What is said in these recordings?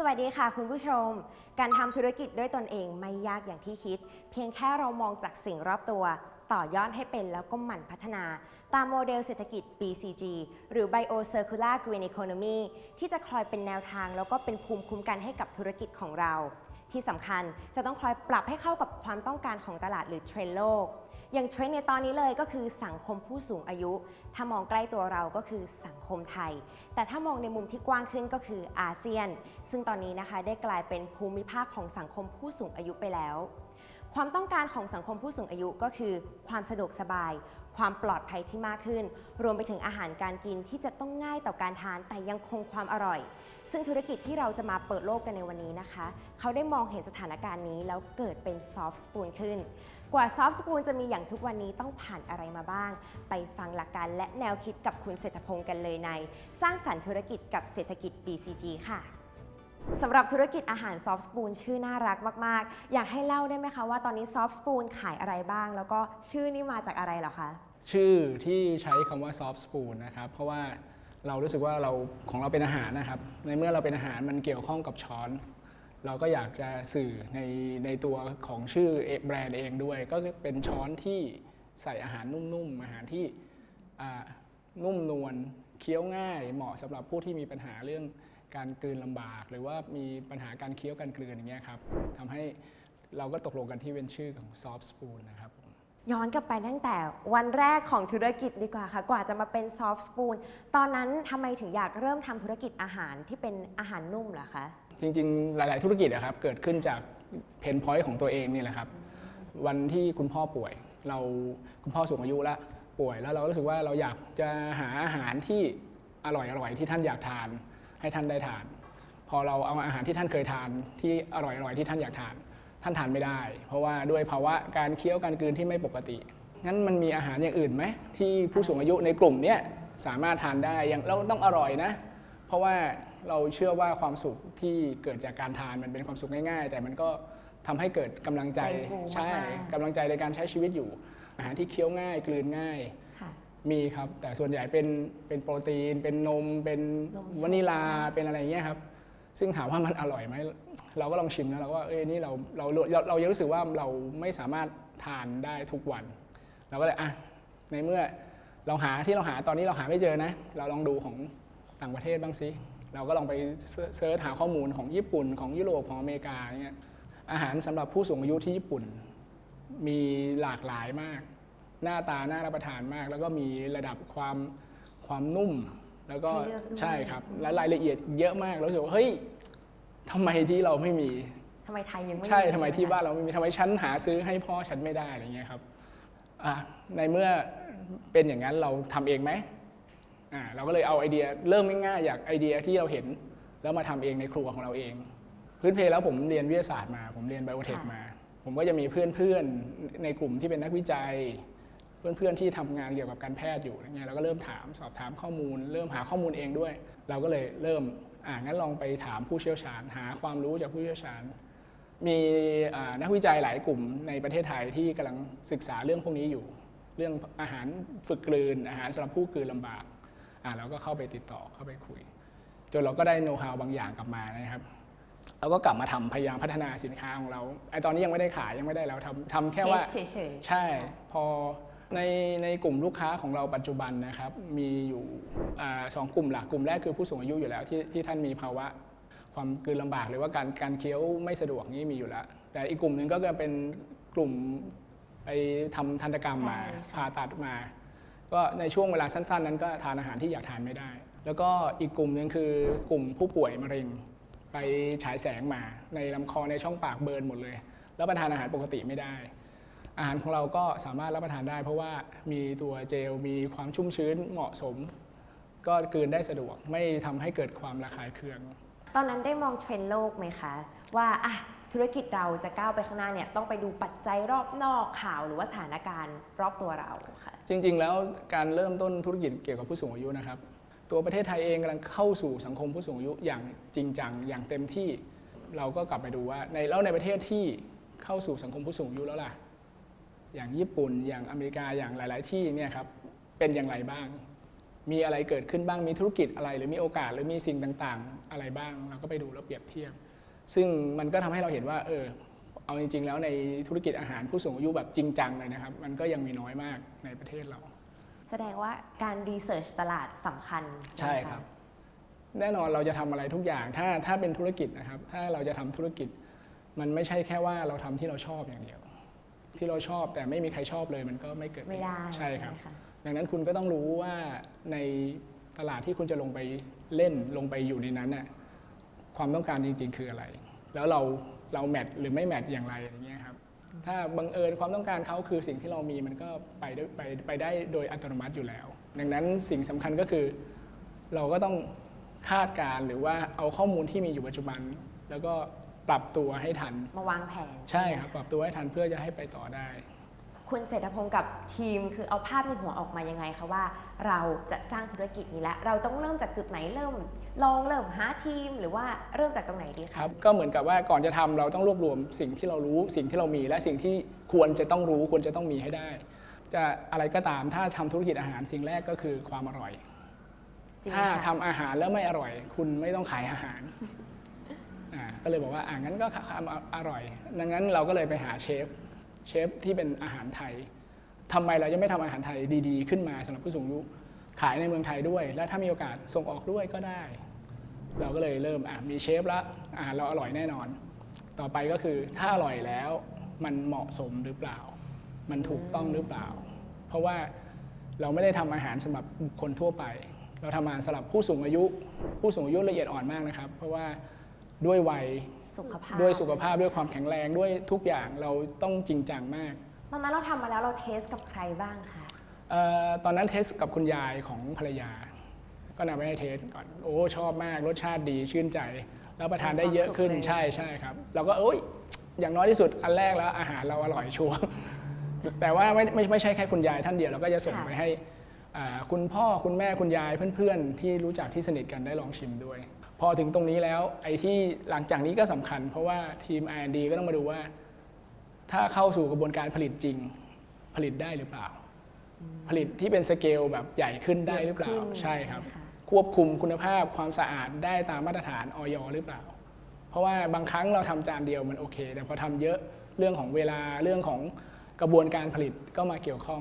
สวัสดีค่ะคุณผู้ชม การทำธุรกิจด้วยตนเองไม่ยากอย่างที่คิด เพียงแค่เรามองจากสิ่งรอบตัว ต่อยอดให้เป็นแล้วก็หมั่นพัฒนา ตามโมเดลเศรษฐกิจ BCG หรือ Bio Circular Green Economy ที่จะคอยเป็นแนวทางแล้วก็เป็นภูมิคุ้มกันให้กับธุรกิจของเรา ที่สำคัญจะต้องคอยปรับให้เข้ากับความต้องการของตลาดหรือเทรนด์โลก อย่างเทรนด์ในตอนนี้เลยก็คือสังคมผู้สูงอายุ ถ้ามองใกล้ตัวเราก็คือสังคมไทย แต่ถ้ามองในมุมที่กว้างขึ้นก็คืออาเซียน ซึ่งตอนนี้นะคะได้กลายเป็นภูมิภาคของสังคมผู้สูงอายุไปแล้ว ความต้องการของสังคมผู้สูงอายุก็คือ ความสะดวกสบาย ความปลอดภัยที่มากขึ้น รวมไปถึงอาหารการกินที่จะต้องง่ายต่อการทานแต่ยังคงความอร่อย ซึ่งธุรกิจที่เราจะมาเปิดโลกกันในวันนี้นะคะ เขาได้มองเห็นสถานการณ์นี้แล้วเกิดเป็นซอฟต์สปูนขึ้น กว่าซอฟต์สปูนจะมีอย่างทุกวันนี้ต้องผ่านอะไรมาบ้าง ไปฟังหลักการและแนวคิดกับคุณเศรษฐพงศ์กันเลยใน สร้างสรรค์ธุรกิจกับเศรษฐกิจ BCG ค่ะสำหรับธุรกิจอาหารซอฟต์สปูนชื่อน่ารักมาก ๆ อยากให้เล่าได้ไหมคะว่าตอนนี้ซอฟต์สปูนขายอะไรบ้าง แล้วก็ชื่อนี่มาจากอะไรเหรอคะ ชื่อที่ใช้คำว่า soft spoon นะครับ เพราะว่า เรารู้สึกว่าเราของเราเป็นอาหารนะครับ ในเมื่อเราเป็นอาหารมันเกี่ยวข้องกับช้อน เราก็อยากจะสื่อในในตัวของชื่อแบรนด์เองด้วย ก็เป็นช้อนที่ใส่อาหารนุ่มๆอาหารที่นุ่มนวลเคี้ยวง่ายเหมาะสำหรับผู้ที่มีปัญหาเรื่องการกลืนลำบาก หรือว่ามีปัญหาการเคี้ยวการกลืนอย่างเงี้ยครับทำให้เราก็ตกลงกันที่เป็นชื่อของ soft spoon นะครับผม ย้อนกลับไปตั้งแต่วันแรกของธุรกิจดีกว่าค่ะ กว่าจะมาเป็นซอฟต์สปูนตอนนั้นทำไมถึงอยากเริ่มทำธุรกิจอาหารที่เป็นอาหารนุ่มล่ะคะ จริงๆ หลาย ๆ ธุรกิจอะครับเกิดขึ้นจากเพนพอยต์ของตัวเองนี่แหละครับ วันที่คุณพ่อป่วย เราคุณพ่อสูงอายุแล้วป่วยแล้วเรารู้สึกว่าเราอยากจะหาอาหารที่อร่อยอร่อยที่ท่านอยากทานให้ท่านได้ทาน พอเราเอาอาหารที่ท่านเคยทานที่อร่อยอร่อยที่ท่านอยากทาน ท่านทานไม่ได้ เพราะว่าด้วยภาวะการเคี้ยวการกลืนที่ไม่ปกติ งั้นมันมีอาหารอย่างอื่นไหมที่ผู้สูงอายุในกลุ่มเนี้ยสามารถทานได้ยังแล้วต้องอร่อยนะ เพราะว่าเราเชื่อว่าความสุขที่เกิดจากการทานมันเป็นความสุขง่ายๆ แต่มันก็ทำให้เกิดกำลังใจใจฟูใช่มากๆกำลังใจในการใช้ชีวิตอยู่ อาหารที่เคี้ยวง่ายกลืนง่ายค่ะมีครับ แต่ส่วนใหญ่เป็นเป็นโปรตีน เป็นนม เป็นนมสดวานิลาเป็นอะไรเงี้ยครับ ซึ่งถามว่ามันอร่อยไหมเราก็ลองชิมแล้วเราก็เอ้ยนี่เราเราเราเรายังรู้สึกว่าเราไม่สามารถทานได้ทุกวัน เราก็เลยอะในเมื่อเราหาที่เราหาตอนนี้เราหาไม่เจอนะ เราลองดูของต่างประเทศบ้างสิเราก็ลองไปเซิร์ชหาข้อมูลของญี่ปุ่นของยุโรปของอเมริกาอย่างเงี้ยอาหารสำหรับผู้สูงอายุที่ญี่ปุ่น มีหลากหลายมาก หน้าตาน่ารับประทานมาก แล้วก็มีระดับความความนุ่ม แล้วก็ให้เลือกด้วย ใช่ครับและรายละเอียดเยอะมากแล้วรู้สึกว่าเฮ้ยทำไมที่เราไม่มี ทำไมไทยยังไม่ใช่มีทำไมใช่หที่บ้านเราไม่มีทำไมฉันหาซื้อให้พ่อฉันไม่ได้อะไรเงี้ยครับอะในเมื่อเป็นอย่างนั้นเราทำเองไหมอ่าเราก็เลยเอาไอเดียเริ่มง่ายๆจากไอเดียที่เราเห็น แล้วมาทำเองในครัวของเราเอง พื้นเพแล้วผมเรียนวิทยาศาสตร์มา ผมเรียนไบโอเทคมา ผมก็จะมีเพื่อนๆในกลุ่มที่เป็นนักวิจัย เพื่อนๆที่ทำงานเกี่ยวกับการแพทย์อยู่อะไรเงี้ยเราก็เริ่มถามสอบถามข้อมูล เริ่มหาข้อมูลเองด้วย เราก็เลยเริ่มอ่างั้นลองไปถามผู้เชี่ยวชาญ หาความรู้จากผู้เชี่ยวชาญ มีอ่านักวิจัยหลายกลุ่มในประเทศไทยที่กำลังศึกษาเรื่องพวกนี้อยู่ เรื่องอาหารฝึกกลืน อาหารสำหรับผู้กลืนลำบากอ่าเราก็เข้าไปติดต่อเข้าไปคุย จนเราก็ได้โน้ตฮาวบางอย่างกลับมานะครับเราก็กลับมาทำพยายามพัฒนาสินค้าของเราไอตอนนี้ยังไม่ได้ขายยังไม่ได้แล้วทำทำแค่ว่าเทสเฉยๆใช่พอ ในในกลุ่มลูกค้าของเราปัจจุบันนะครับ มีอยู่อาสองกลุ่มหลักกลุ่มแรกคือผู้สูงอายุอยู่แล้วที่ที่ท่านมีภาวะความกลืนลำบากหรือว่าการการเคี้ยวไม่สะดวกนี่มีอยู่แล้ว แต่อีกกลุ่มหนึ่งก็จะเป็นกลุ่มไปทำทันตกรรมมาใช่ค่ะผ่าตัดมา ก็ในช่วงเวลาสั้น ๆ นั้นก็ทานอาหารที่อยากทานไม่ได้ แล้วก็อีกกลุ่มหนึ่งคือกลุ่มผู้ป่วยมะเร็ง ไปฉายแสงมา ในลำคอในช่องปากเบิร์นหมดเลย แล้วประทานอาหารปกติไม่ได้ อาหารของเราก็สามารถรับประทานได้ เพราะว่ามีตัวเจลมีความชุ่มชื้นเหมาะสม ก็กลืนได้สะดวกไม่ทำให้เกิดความระคายเคือง ตอนนั้นได้มองเทรนด์โลกไหมคะ ว่าอะธุรกิจเราจะก้าวไปข้างหน้าเนี่ยต้องไปดูปัจจัยรอบนอกข่าวหรือว่าสถานการณ์รอบตัวเราค่ะ จริง ๆ แล้วการเริ่มต้นธุรกิจเกี่ยวกับผู้สูงอายุนะครับ ตัวประเทศไทยเองกำลังเข้าสู่สังคมผู้สูงอายุอย่างจริงจังอย่างเต็มที่ เราก็กลับไปดูว่าในแล้วในประเทศที่เข้าสู่สังคมผู้สูงอายุแล้วล่ะ อย่างญี่ปุ่น อย่างอเมริกาอย่างหลาย ๆ ที่เนี่ยครับเป็นอย่างไรบ้าง มีอะไรเกิดขึ้นบ้างมีธุรกิจอะไรหรือมีโอกาสหรือมีสิ่งต่าง ๆ อะไรบ้างเราก็ไปดูแล้วเปรียบเทียบ ซึ่งมันก็ทำให้เราเห็นว่าเออเอาจริง ๆ แล้วในธุรกิจอาหารผู้สูงอายุแบบจริงจังเลยนะครับ มันก็ยังมีน้อยมากในประเทศเรา แสดงว่าการรีเสิร์ชตลาดสำคัญ ใช่ไหมะครับ แน่นอนเราจะทำอะไรทุกอย่าง ถ้าถ้าเป็นธุรกิจนะครับ ถ้าเราจะทำธุรกิจ มันไม่ใช่แค่ว่าเราทำที่เราชอบอย่างเดียว ที่เราชอบแต่ไม่มีใครชอบเลยมันก็ไม่เกิดไม่ได้ใช่ครับไหมะดังนั้นคุณก็ต้องรู้ว่าในตลาดที่คุณจะลงไปเล่นลงไปอยู่ในนั้นน่ะความต้องการจริง ๆ คืออะไร แล้วเราเราแมทหรือไม่แมทอย่างไรอย่างเงี้ยครับถ้าบังเอิญความต้องการเขาคือสิ่งที่เรามีมันก็ไปได้ไปไปได้โดยอัตโนมัติอยู่แล้ว ดังนั้นสิ่งสำคัญก็คือ เราก็ต้องคาดการณ์หรือว่าเอาข้อมูลที่มีอยู่ปัจจุบัน แล้วก็ ปรับตัวให้ทัน มาวางแผนใช่ครับปรับตัวให้ทันเพื่อจะให้ไปต่อได้ คุณเศรษฐพงศ์กับทีมคือเอาภาพในหัวออกมายังไงคะว่า เราจะสร้างธุรกิจนี้แล้วเราต้องเริ่มจากจุดไหนเริ่ม ลองเริ่มหาทีมหรือว่าเริ่มจากตรงไหนดีคคะรับก็เหมือนกับว่าก่อนจะทำเราต้องรวบรวมสิ่งที่เรารู้สิ่งที่เรามี และสิ่งที่ควรจะต้องรู้ควรจะต้องมีให้ได้ จะอะไรก็ตามถ้าทำธุรกิจอาหารสิ่งแรกก็คือความอร่อย จริงถ้าค่ะทำอาหารแล้วไม่อร่อย คุณไม่ต้องขายอาหารอ่า ก็เลยบอกว่าอ่างั้นก็ทำอร่อย ดังนั้นเราก็เลยไปหาเชฟเชฟที่เป็นอาหารไทยทำไมเราจะไม่ทำอาหารไทยดีๆ ขึ้นมาสำหรับผู้สูงอายุขายในเมืองไทยด้วย และถ้ามีโอกาสส่งออกด้วยก็ได้ เราก็เลยเริ่มอะมีเชฟละอาหารเราอร่อยแน่นอน ต่อไปก็คือถ้าอร่อยแล้วมันเหมาะสมหรือเปล่า มันถูกต้องหรือเปล่า เพราะว่าเราไม่ได้ทำอาหารสำหรับบุคคลทั่วไป เราทำอาหารสำหรับผู้สูงอายุ ผู้สูงอายุละเอียดอ่อนมากนะครับ เพราะว่า ด้วยวัยสุขภาพด้วยสุขภาพด้วยความแข็งแรงด้วยทุกอย่างเราต้องจริงจังมากตอนนั้นเราทำมาแล้วเราเทสกับใครบ้างคะเอ่อตอนนั้นเทสกับคุณยายของภรรยา ก็นำไปให้เทสก่อนโอ้ชอบมากรสชาติดีชื่นใจแล้วประทานได้เยอะขึ้นใช่ใช่ครับ เราก็เอ้ยอย่างน้อยที่สุดอันแรกแล้วอาหารเราอร่อยชัวร์แต่ว่าไม่ไม่ไม่ใช่แค่คุณยายท่านเดียวเราก็จะส่งไปให้อ่าคุณพ่อคุณแม่คุณยายเพื่อนๆ ที่รู้จักที่สนิทกันได้ลองชิมด้วย พอถึงตรงนี้แล้วไอ้ที่หลังจากนี้ก็สำคัญ เพราะว่าทีม R&D ก็ต้องมาดูว่า ถ้าเข้าสู่กระบวนการผลิตจริงผลิตได้หรือเปล่า ผลิตที่เป็นสเกลแบบใหญ่ขึ้นได้หรือเปล่าขึ้นใช่ครับไหมะควบคุมคุณภาพความสะอาดได้ตามมาตรฐานออยหรือเปล่า เพราะว่าบางครั้งเราทำจานเดียวมันโอเค แต่พอทำเยอะเรื่องของเวลาเรื่องของกระบวนการผลิตก็มาเกี่ยวข้อง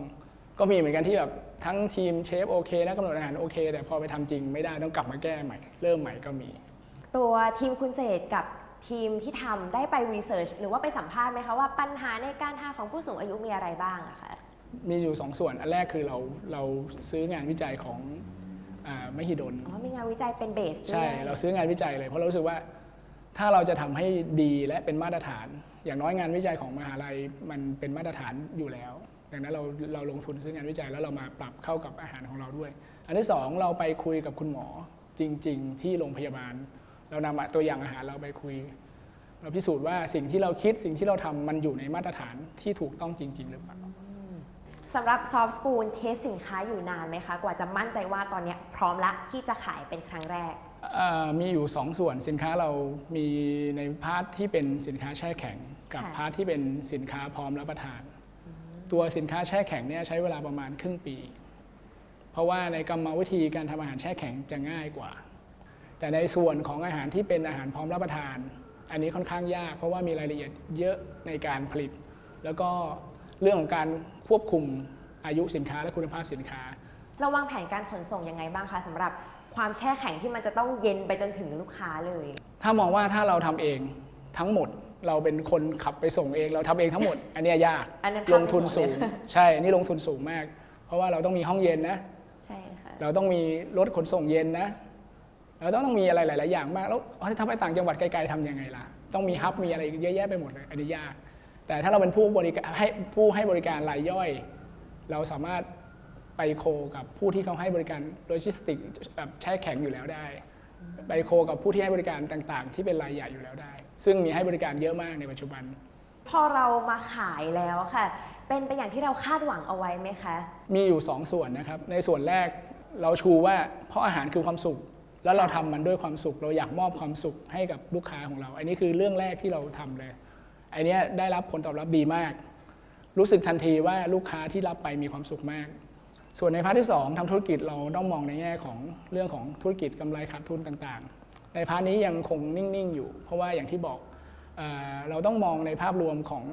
ก็มีเหมือนกันที่แบบ ทั้งทีมเชฟโอเคและกำหนดอาหารโอเค แต่พอไปทำจริงไม่ได้ต้องกลับมาแก้ใหม่ เริ่มใหม่ก็มี ตัวทีมคุณเศรษฐ์กับทีมที่ทำได้ไปรีเสิร์ชหรือว่าไปสัมภาษณ์ไหมคะว่าปัญหาในการทานของผู้สูงอายุมีอะไรบ้างอะคะมีอยู่สองส่วน อันแรกคือเราเราซื้องานวิจัยของอ่ามหิดลอ๋อมีงานวิจัยเป็นเบสด้วยใช่ เราซื้องานวิจัยเลยเพราะเรารู้สึกว่าถ้าเราจะทำให้ดีและเป็นมาตรฐาน อย่างน้อยงานวิจัยของมหาลัยมันเป็นมาตรฐานอยู่แล้ว ดังนั้นเราเราลงทุนซื้องานวิจัยแล้วเรามาปรับเข้ากับอาหารของเราด้วย อันที่สองเราไปคุยกับคุณหมอจริง ๆ ที่โรงพยาบาล เรานำตัวอย่างอาหารเราไปคุย เราพิสูจน์ว่าสิ่งที่เราคิดสิ่งที่เราทำมันอยู่ในมาตรฐานที่ถูกต้องจริง ๆ หรือเปล่าสำหรับซอฟต์สปูนเทสสินค้าอยู่นานไหมคะ กว่าจะมั่นใจว่าตอนเนี้ยพร้อมละที่จะขายเป็นครั้งแรกเอ่อมีอยู่2ส่วนสินค้าเรามีในพาร์ทที่เป็นสินค้าแช่แข็ง กับค่ะพาร์ทที่เป็นสินค้าพร้อมรับประทาน ตัวสินค้าแช่แข็งเนี่ยใช้เวลาประมาณครึ่งปี เพราะว่าในกรรมวิธีการทำอาหารแช่แข็งจะง่ายกว่า แต่ในส่วนของอาหารที่เป็นอาหารพร้อมรับประทาน อันนี้ค่อนข้างยาก เพราะว่ามีรายละเอียดเยอะในการผลิต แล้วก็เรื่องของการควบคุมอายุสินค้าและคุณภาพสินค้า เราวางแผนการขนส่งยังไงบ้างคะสำหรับความแช่แข็งที่มันจะต้องเย็นไปจนถึงลูกค้าเลย ถ้ามองว่าถ้าเราทำเองทั้งหมด เราเป็นคนขับไปส่งเอง เราทำเองทั้งหมด อันเนี้ยยากอันนั้นภาพลงทุนในหัวสูงเลยใช่ อันนี้ลงทุนสูงมาก เพราะว่าเราต้องมีห้องเย็นนะใช่ค่ะเราต้องมีรถขนส่งเย็นนะเราต้องต้องมีอะไรหลาย ๆ อย่างมากแล้วถ้าไปต่างจังหวัดไกลๆทำยังไงล่ะ ต้องมีฮับมีอะไรเยอะแยะไปหมดเลยอันนี้ยาก แต่ถ้าเราเป็นผู้บริการให้ผู้ให้บริการรายย่อย เราสามารถไปโคกับผู้ที่เขาให้บริการโลจิสติกแบบแช่แข็งอยู่แล้วได้ไปโคกับผู้ที่ให้บริการต่าง ๆ ที่เป็นรายใหญ่อยู่แล้วได้ ซึ่งมีให้บริการเยอะมากในปัจจุบัน พอเรามาขายแล้วค่ะ เป็นไปอย่างที่เราคาดหวังเอาไว้ไหมคะ มีอยู่ 2 ส่วนนะครับ ในส่วนแรกเราชูว่าเพราะอาหารคือความสุข แล้วเราทำมันด้วยความสุข เราอยากมอบความสุขให้กับลูกค้าของเรา อันนี้คือเรื่องแรกที่เราทำเลย อันเนี้ยได้รับผลตอบรับดีมาก รู้สึกทันทีว่าลูกค้าที่รับไปมีความสุขมาก ส่วนในพาร์ทที่ 2ทำธุรกิจเราต้องมองในแง่ของเรื่องของธุรกิจกำไรขาดทุนต่างๆ ในพาร์ทนี้ยังคงนิ่ง ๆ อยู่ เพราะว่าอย่างที่บอกเออเราต้องมองในภาพรวมของ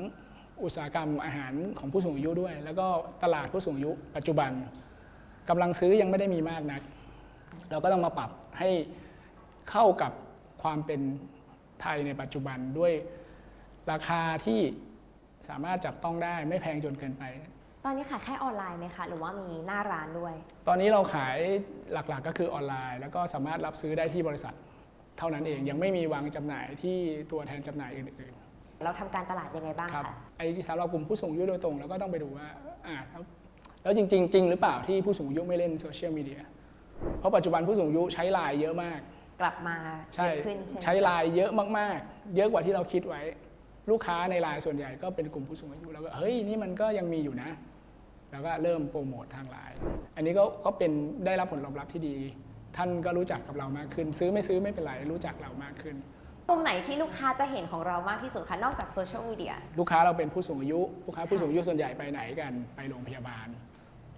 อุตสาหกรรมอาหารของผู้สูงอายุด้วย แล้วก็ตลาดผู้สูงอายุปัจจุบันกำลังซื้อยังไม่ได้มีมากนัก เราก็ต้องมาปรับให้เข้ากับความเป็นไทยในปัจจุบันด้วยราคาที่สามารถจับต้องได้ไม่แพงจนเกินไป ตอนนี้ขายแค่ออนไลน์ไหมคะ หรือว่ามีหน้าร้านด้วย ตอนนี้เราขายหลักๆก็คือออนไลน์ แล้วก็สามารถรับซื้อได้ที่บริษัท เท่านั้นเองยังไม่มีวางจำหน่ายที่ตัวแทนจำหน่ายอื่นเราทำการตลาดยังไงบ้างๆครับคะไอ้สำหรับกลุ่มผู้สูงอายุโดยตรงเราก็ต้องไปดูว่าอ่าแล้วแล้วจริงๆจริงหรือเปล่าที่ผู้สูงอายุไม่เล่นโซเชียลมีเดียเพราะปัจจุบันผู้สูงอายุใช้ไลน์เยอะมาก กลับมาใช่เยอะขึ้นใช่ไหมใช้ไลน์เยอะมากๆ เยอะกว่าที่เราคิดไว้ ลูกค้าในไลน์ส่วนใหญ่ก็เป็นกลุ่มผู้สูงอายุแล้วก็เฮ้ยนี่มันก็ยังมีอยู่นะ แล้วก็เริ่มโปรโมททางไลน์อันนี้ก็ก็เป็นได้รับผลตอบรับที่ดี ท่านก็รู้จักกับเรามากขึ้น ซื้อไม่ซื้อไม่เป็นไรรู้จักเรามากขึ้นมุมไหนที่ลูกค้าจะเห็นของเรามากที่สุดคะนอกจากโซเชียลมีเดียลูกค้าเราเป็นผู้สูงอายุ ลูกค้าผู้สูงอายุส่วนใหญ่ไปไหนกันไปโรงพยาบาล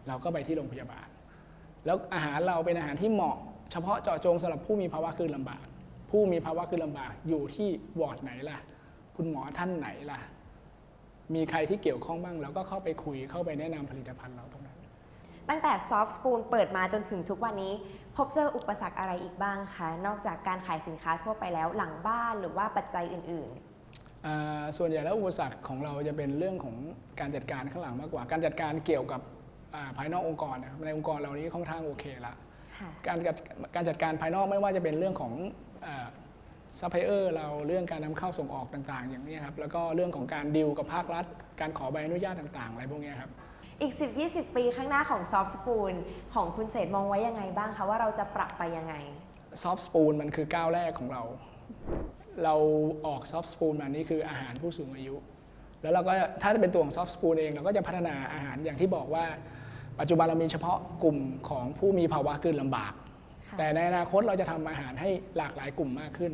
เราก็ไปที่โรงพยาบาล แล้วอาหารเราเป็นอาหารที่เหมาะ เฉพาะเจาะจงสำหรับผู้มีภาวะคือลำบาก ผู้มีภาวะคือลำบากอยู่ที่วอร์ดไหนล่ะ คุณหมอท่านไหนล่ะ มีใครที่เกี่ยวข้องบ้างเราก็เข้าไปคุยเข้าไปแนะนำผลิตภัณฑ์เราตรงนั้น ตั้งแต่ซอฟต์สปูนเปิดมาจนถึงทุกวันนี้ พบเจออุปสรรคอะไรอีกบ้างคะนอกจากการขายสินค้าทั่วไปแล้วหลังบ้านหรือว่าปัจจัยอื่นอ่าส่วนใหญ่แล้วอุปสรรคของเราจะเป็นเรื่องของการจัดการข้างหลังมากกว่า การจัดการเกี่ยวกับอ่าภายนอกองค์กรนะครับในองค์กรเรานี้ค่อนข้างโอเคละๆค่ะการจัดการจัดการภายนอกไม่ว่าจะเป็นเรื่องของซัพพลายเออร์เราเรื่องการนำเข้าส่งออกต่าง ๆ อย่างนี้ครับแล้วก็เรื่องของการดิวกับภาครัฐ การขอใบอนุญาตต่าง ๆ อะไรพวกนี้ครับ อีก 10-20 ปีข้างหน้าของซอฟต์สปูนของคุณเศษมองไว้ยังไงบ้างคะ ว่าเราจะปรับไปยังไงซอฟต์สปูนมันคือก้าวแรกของเรา เราออกซอฟต์สปูนมานี่คืออาหารผู้สูงอายุ แล้วเราก็ถ้าจะเป็นตัวของซอฟต์สปูนเองเราก็จะพัฒนาอาหารอย่างที่บอกว่า ปัจจุบันเรามีเฉพาะกลุ่มของผู้มีภาวะกลืนลำบากค่ะแต่ในอนาคตเราจะทำอาหารให้หลากหลายกลุ่มมากขึ้น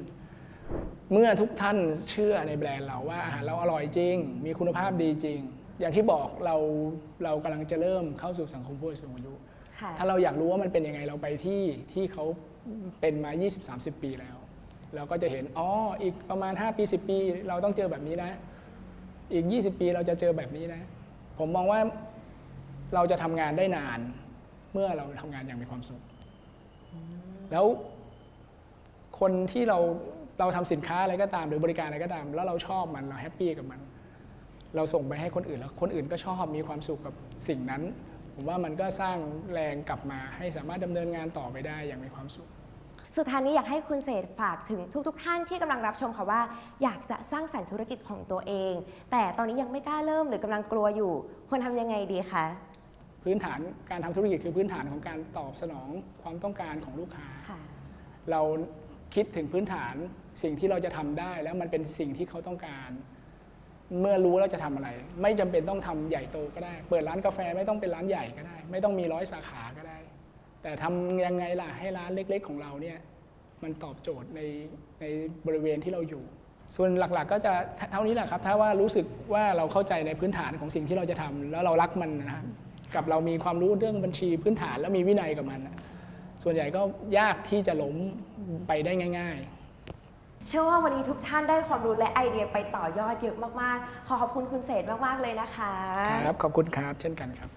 เมื่อทุกท่านเชื่อในแบรนด์เราว่าอาหารเราอร่อยจริง มีคุณภาพดีจริง อย่างที่บอกเราเรากำลังจะเริ่มเข้าสู่สังคมผู้สูงอายุ ค่ะ ถ้าเราอยากรู้ว่ามันเป็นยังไงเราไปที่ที่เขาเป็นมา 20-30 ปีแล้ว เราก็จะเห็นอ๋ออีกประมาณ 5 ปี 10 ปี เราต้องเจอแบบนี้นะ อีก 20 ปีเราจะเจอแบบนี้นะ ผมมองว่าเราจะทำงานได้นาน เมื่อเราทำงานอย่างมีความสุข แล้วคนที่เราเราทำสินค้าอะไรก็ตามหรือบริการอะไรก็ตาม แล้วเราชอบมันเราแฮปปี้กับมัน เราส่งไปให้คนอื่นแล้วคนอื่นก็ชอบมีความสุขกับสิ่งนั้น ผมว่ามันก็สร้างแรงกลับมาให้สามารถดำเนินงานต่อไปได้อย่างมีความสุข สุดท้ายนี้อยากให้คุณเศษฝากถึงทุกๆท่านที่กำลังรับชมค่ะว่า อยากจะสร้างสรรค์ธุรกิจของตัวเอง แต่ตอนนี้ยังไม่กล้าเริ่มหรือกำลังกลัวอยู่ควรทำยังไงดีคะพื้นฐานการทำธุรกิจคือพื้นฐานของการตอบสนองความต้องการของลูกค้าค่ะเราคิดถึงพื้นฐานสิ่งที่เราจะทำได้แล้วมันเป็นสิ่งที่เขาต้องการ เมื่อรู้แล้วจะทำอะไร ไม่จำเป็นต้องทำใหญ่โตก็ได้ เปิดร้านกาแฟไม่ต้องเป็นร้านใหญ่ก็ได้ ไม่ต้องมีร้อยสาขาก็ได้ แต่ทำยังไงล่ะให้ร้านเล็ก ๆ ของเราเนี่ยมันตอบโจทย์ในในบริเวณที่เราอยู่ ส่วนหลักๆ ก็จะเท่านี้แหละครับ ถ้าว่ารู้สึกว่าเราเข้าใจในพื้นฐานของสิ่งที่เราจะทำแล้วเรารักมันนะครับกับเรามีความรู้เรื่องบัญชีพื้นฐานแล้วมีวินัยกับมัน ส่วนใหญ่ก็ยากที่จะล้มไปได้ง่าย ๆ เชื่อว่าวันนี้ทุกท่านได้ความรู้และไอเดียไปต่อยอดเยอะมาก ๆ ขอขอบคุณคุณเศษมาก ๆ เลยนะคะ ครับ ขอบคุณครับ เช่นกันครับ